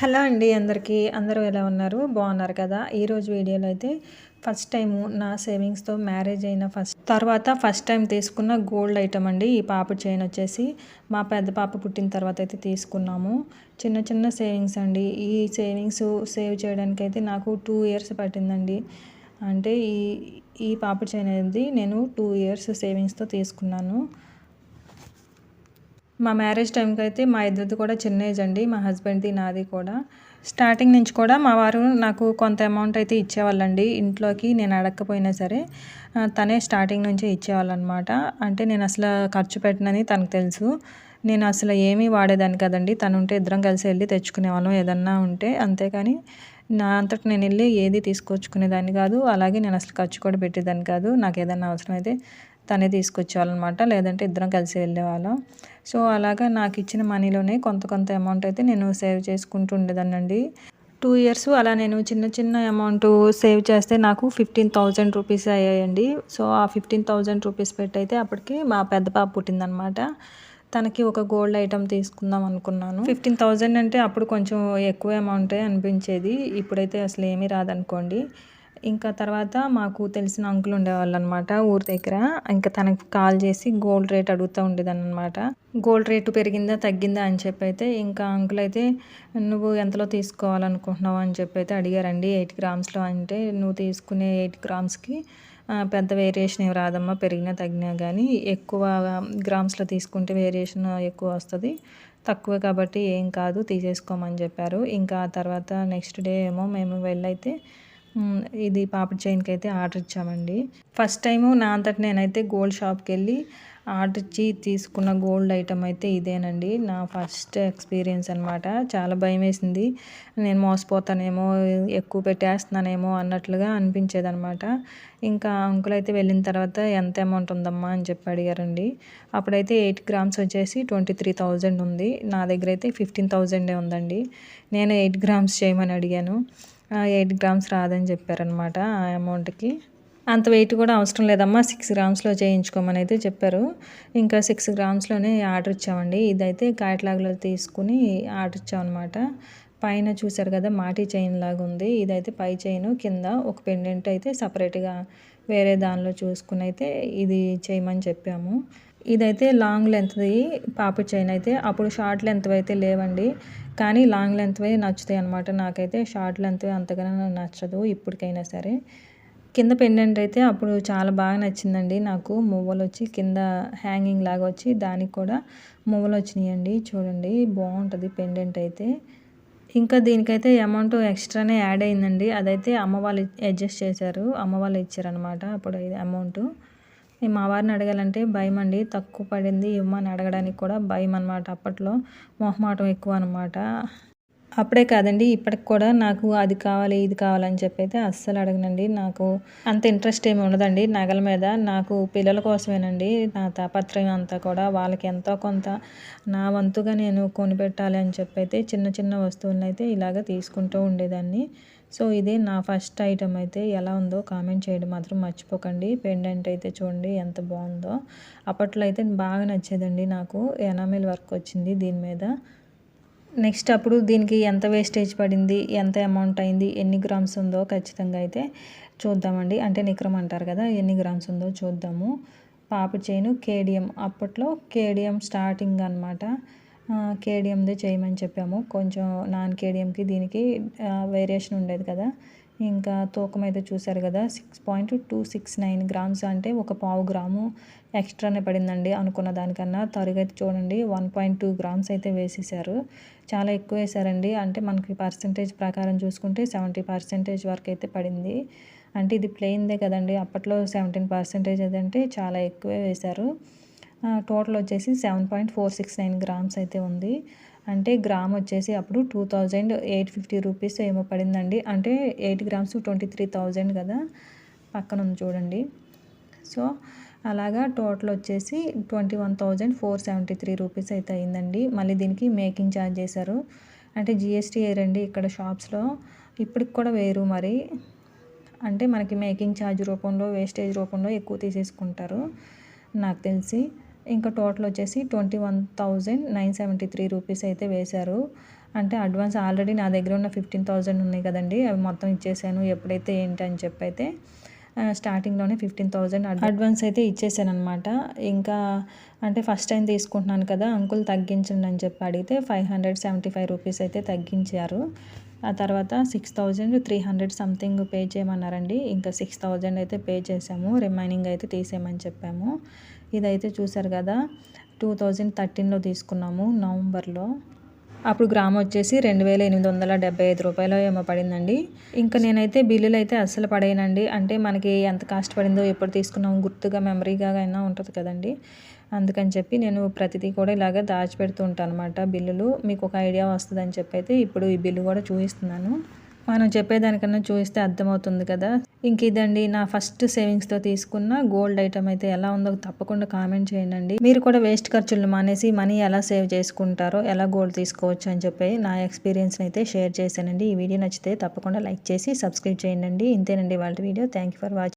Hello అండి అందరికీ. అందరూ ఎలా ఉన్నారు? బాగున్నారు కదా? ఈరోజు వీడియోలో అయితే ఫస్ట్ టైం నా సేవింగ్స్తో మ్యారేజ్ అయిన ఫస్ట్ తర్వాత ఫస్ట్ టైం తీసుకున్న గోల్డ్ ఐటమ్ అండి. ఈ పాప చైన్ వచ్చేసి మా పెద్ద పాప పుట్టిన తర్వాత అయితే తీసుకున్నాము. చిన్న చిన్న సేవింగ్స్ అండి. ఈ సేవింగ్స్ సేవ్ చేయడానికి అయితే నాకు టూ ఇయర్స్ పట్టిందండి. అంటే ఈ ఈ పాప చైన్ అనేది నేను టూ ఇయర్స్ సేవింగ్స్తో తీసుకున్నాను. మా మ్యారేజ్ టైంకి అయితే మా ఇద్దరిది కూడా చిన్న ఏజ్ అండి మా హస్బెండ్ది నాది కూడా. స్టార్టింగ్ నుంచి కూడా మా వారు నాకు కొంత అమౌంట్ అయితే ఇచ్చేవాళ్ళండి. ఇంట్లోకి నేను అడగకపోయినా సరే తనే స్టార్టింగ్ నుంచే ఇచ్చేవాళ్ళనమాట అంటే నేను అసలు ఖర్చు పెట్టనని తనకు తెలుసు. నేను అసలు ఏమీ వాడేదాన్ని కదండి. తను ఉంటే ఇద్దరం కలిసి వెళ్ళి తెచ్చుకునేవాళ్ళం ఏదన్నా ఉంటే. అంతేకాని నా అంతటి నేను వెళ్ళి ఏది తీసుకొచ్చుకునేదాన్ని కాదు. అలాగే నేను అసలు ఖర్చు కూడా పెట్టేదాన్ని కాదు. నాకు ఏదన్నా అవసరం అయితే తనే తీసుకొచ్చేవాళ్ళనమాట. లేదంటే ఇద్దరం కలిసి వెళ్ళేవాళ్ళం. సో అలాగా నాకు ఇచ్చిన మనీలోనే కొంత కొంత అమౌంట్ అయితే నేను సేవ్ చేసుకుంటూ ఉండేదానండి టూ ఇయర్స్ అలా నేను చిన్న చిన్న అమౌంట్ సేవ్ చేస్తే నాకు ఫిఫ్టీన్ థౌజండ్ రూపీస్ అయ్యాయండి. సో ఆ ఫిఫ్టీన్ థౌజండ్ రూపీస్ పెట్టి అయితే అప్పటికి మా పెద్ద పాప పుట్టిందనమాట. తనకి ఒక గోల్డ్ ఐటమ్ తీసుకుందాం అనుకున్నాను. ఫిఫ్టీన్ థౌజండ్ అంటే అప్పుడు కొంచెం ఎక్కువ అమౌంటే అనిపించేది. ఇప్పుడైతే అసలు ఏమీ రాదనుకోండి. ఇంకా తర్వాత మాకు తెలిసిన అంకుల్ ఉండేవాళ్ళు అనమాట ఊరి దగ్గర. ఇంకా తనకు కాల్ చేసి గోల్డ్ రేట్ అడుగుతూ ఉండేదాన్ని అనమాట గోల్డ్ రేటు పెరిగిందా తగ్గిందా అని చెప్పి అయితే ఇంకా అంకుల్ అయితే నువ్వు ఎంతలో తీసుకోవాలనుకుంటున్నావు? అని చెప్పి అయితే అడిగారండి. ఎయిట్ గ్రామ్స్లో అంటే నువ్వు తీసుకునే ఎయిట్ గ్రామ్స్కి పెద్ద వేరియేషన్ ఏమి రాదమ్మా పెరిగినా తగ్గినా కానీ ఎక్కువ గ్రామ్స్లో తీసుకుంటే వేరియేషన్ ఎక్కువ వస్తుంది తక్కువ కాబట్టి ఏం కాదు తీసేసుకోమని చెప్పారు. ఇంకా తర్వాత నెక్స్ట్ డే ఏమో మేము వెళ్ళైతే ఇది పాపిడి చైన్కి అయితే ఆర్డర్ ఇచ్చామండి. ఫస్ట్ టైము నా అంతటి నేనైతే గోల్డ్ షాప్కి వెళ్ళి ఆర్డర్ ఇచ్చి తీసుకున్న గోల్డ్ ఐటమ్ అయితే ఇదేనండి. నా ఫస్ట్ ఎక్స్పీరియన్స్ అనమాట చాలా భయం వేసింది నేను మోసపోతానేమో ఎక్కువ పెట్టేస్తున్నానేమో అన్నట్లుగా అనిపించేది అనమాట ఇంకా అంకుల్ అయితే వెళ్ళిన తర్వాత ఎంత అమౌంట్ ఉందమ్మా అని చెప్పి అడిగారండి. అప్పుడైతే ఎయిట్ గ్రామ్స్ వచ్చేసి ట్వంటీ త్రీ థౌజండ్ ఉంది. నా దగ్గర అయితే ఫిఫ్టీన్ థౌజండే ఉందండి. నేను ఎయిట్ గ్రామ్స్ చేయమని అడిగాను. ఎయిట్ గ్రామ్స్ రాదని చెప్పారనమాట ఆ అమౌంట్కి. అంత వెయిట్ కూడా అవసరం లేదమ్మా సిక్స్ గ్రామ్స్లో చేయించుకోమని అయితే చెప్పారు. ఇంకా సిక్స్ గ్రామ్స్లోనే ఆర్డర్ ఇచ్చామండి. ఇదైతే కాయట్లాగ్లో తీసుకుని ఆర్డర్ ఇచ్చామన్నమాట. పైన చూసారు కదా మాటి చైన్ లాగా ఉంది ఇదైతే పై చైన్ కింద ఒక పెండెంట్ అయితే సపరేట్గా వేరే దానిలో చూసుకుని అయితే ఇది చేయమని చెప్పాము. ఇదైతే లాంగ్ లెంత్ది పాప చైన్ అయితే. అప్పుడు షార్ట్ లెంత్వి అయితే లేవండి. కానీ లాంగ్ లెంత్వే నచ్చుతాయి అనమాట నాకైతే. షార్ట్ లెంత్ అంతగానో నచ్చదు ఇప్పటికైనా సరే. కింద పెండెంట్ అయితే అప్పుడు చాలా బాగా నచ్చిందండి నాకు. మువ్వలు వచ్చి కింద హ్యాంగింగ్ లాగా వచ్చి దానికి కూడా మువ్వలు వచ్చినాయండి. చూడండి బాగుంటుంది పెండెంట్ అయితే. ఇంకా దీనికైతే అమౌంట్ ఎక్స్ట్రానే యాడ్ అయిందండి. అదైతే అమ్మ వాళ్ళు అడ్జస్ట్ చేశారు. అమ్మ వాళ్ళు ఇచ్చారనమాట అప్పుడు అమౌంట్. మా వారిని అడగాలంటే భయం అండి. తక్కువ పడింది ఇవ్వమని అడగడానికి కూడా భయం అనమాట అప్పట్లో మొహమాటం ఎక్కువ అనమాట అప్పుడే కాదండి ఇప్పటికి కూడా నాకు అది కావాలి ఇది కావాలని చెప్పి అయితే అస్సలు అడగనండి. నాకు అంత ఇంట్రెస్ట్ ఏమి ఉండదండి. నగల మీద నాకు పిల్లల కోసమేనండి. నా తాపత్రయం అంతా కూడా వాళ్ళకి ఎంతో కొంత నా వంతుగా నేను కొనిపెట్టాలి అని చెప్పి అయితే చిన్న చిన్న వస్తువులను అయితే ఇలాగ తీసుకుంటూ ఉండేదాన్ని. సో ఇది నా ఫస్ట్ ఐటమ్ అయితే ఎలా ఉందో కామెంట్ చేయడం మాత్రం మర్చిపోకండి. పెండెంట్ అయితే చూడండి ఎంత బాగుందో. అప్పట్లో అయితే బాగా నచ్చేదండి నాకు. ఎనామిల్ వర్క్ వచ్చింది దీని మీద. నెక్స్ట్ అప్పుడు దీనికి ఎంత వేస్టేజ్ పడింది ఎంత అమౌంట్ అయింది ఎన్ని గ్రామ్స్ ఉందో ఖచ్చితంగా అయితే చూద్దామండి. అంటే నిక్రమ్ అంటారు కదా ఎన్ని గ్రామ్స్ ఉందో చూద్దాము. పాప చేను కేడిఎం. అప్పట్లో కేడిఎం స్టార్టింగ్ అనమాట కేడిఎందే చేయమని చెప్పాము. కొంచెం నాన్ కేడిఎంకి దీనికి వేరియేషన్ ఉండేది కదా. ఇంకా తూకం అయితే చూసారు కదా. Six point two six nine grams అంటే ఒక పావు గ్రాము ఎక్స్ట్రానే పడిందండి అనుకున్న దానికన్నా. తరుగైతే చూడండి వన్ పాయింట్ టూ గ్రామ్స్ అయితే వేసేసారు చాలా ఎక్కువ వేసారండి అంటే మనకి పర్సంటేజ్ ప్రకారం చూసుకుంటే సెవెంటీ పర్సెంటేజ్ వరకు అయితే పడింది. అంటే ఇది ప్లెయిన్దే కదండి. అప్పట్లో సెవెంటీన్ పర్సెంటేజ్ అదంటే చాలా ఎక్కువే వేశారు. టోటల్ వచ్చేసి seven point four six nine grams అయితే ఉంది. అంటే గ్రామ్ వచ్చేసి అప్పుడు two thousand eight fifty rupees ఏమో పడిందండి. అంటే eight grams twenty three thousand కదా పక్కన ఉంది చూడండి. సో అలాగా టోటల్ వచ్చేసి twenty one thousand four seventy three rupees అయితే అయిందండి. మళ్ళీ దీనికి మేకింగ్ ఛార్జ్ చేశారు. అంటే జిఎస్టీ ఏరండి ఇక్కడ షాప్స్లో ఇప్పటికి కూడా వేరు మరి. అంటే మనకి మేకింగ్ ఛార్జ్ రూపంలో వేస్టేజ్ రూపంలో ఎక్కువ తీసేసుకుంటారు. నాకు తెలిసి. ఇంకా టోటల్ వచ్చేసి twenty one thousand nine seventy three rupees అయితే వేశారు. అంటే అడ్వాన్స్ ఆల్రెడీ నా దగ్గర ఉన్న ఫిఫ్టీన్ థౌజండ్ ఉన్నాయి కదండి. అవి మొత్తం ఇచ్చేసాను. ఎప్పుడైతే ఏంటి అని చెప్పి అయితే స్టార్టింగ్లోనే ఫిఫ్టీన్ థౌజండ్ అడ్వాన్స్ అయితే ఇచ్చేసాను అనమాట ఇంకా అంటే ఫస్ట్ టైం తీసుకుంటున్నాను కదా అంకుల్ తగ్గించండి అని చెప్పి అడిగితే five hundred seventy five rupees అయితే తగ్గించారు. ఆ తర్వాత six thousand three hundred something pay చేయమన్నారండి. ఇంకా సిక్స్ థౌజండ్ అయితే పే చేసాము రిమైనింగ్ అయితే తీసేయమని చెప్పాము. ఇదైతే చూసారు కదా టూ థౌజండ్ థర్టీన్లో తీసుకున్నాము నవంబర్లో. అప్పుడు గ్రామ్ వచ్చేసి రెండు వేల ఎనిమిది వందల డెబ్బై ఐదు రూపాయలు ఏమో పడిందండి. ఇంకా నేనైతే బిల్లులు అయితే అస్సలు పడేయనండి. అంటే మనకి ఎంత కాస్ట్ పడిందో ఎప్పుడు తీసుకున్నాము గుర్తుగా మెమరీగా అయినా ఉంటుంది కదండి. అందుకని చెప్పి నేను ప్రతిదీ కూడా ఇలాగ దాచిపెడుతూ ఉంటాను అనమాట బిల్లులు. మీకు ఒక ఐడియా వస్తుందని చెప్పి అయితే ఇప్పుడు ఈ బిల్లు కూడా చూపిస్తున్నాను. మనం చెప్పేదానికన్నా చూస్తే అర్థమవుతుంది కదా. ఇంక ఇదండి నా ఫస్ట్ సేవింగ్స్తో తీసుకున్న గోల్డ్ ఐటమ్ అయితే ఎలా ఉందో తప్పకుండా కామెంట్ చేయండి. మీరు కూడా వేస్ట్ ఖర్చులు మానేసి మనీ ఎలా సేవ్ చేసుకుంటారో ఎలా గోల్డ్ తీసుకోవచ్చు అని చెప్పి నా ఎక్స్పీరియన్స్ అయితే షేర్ చేశానండి. ఈ వీడియో నచ్చితే తప్పకుండా లైక్ చేసి సబ్స్క్రైబ్ చేయండి. ఇంతేనండి వాళ్ళ వీడియో. Thank for watching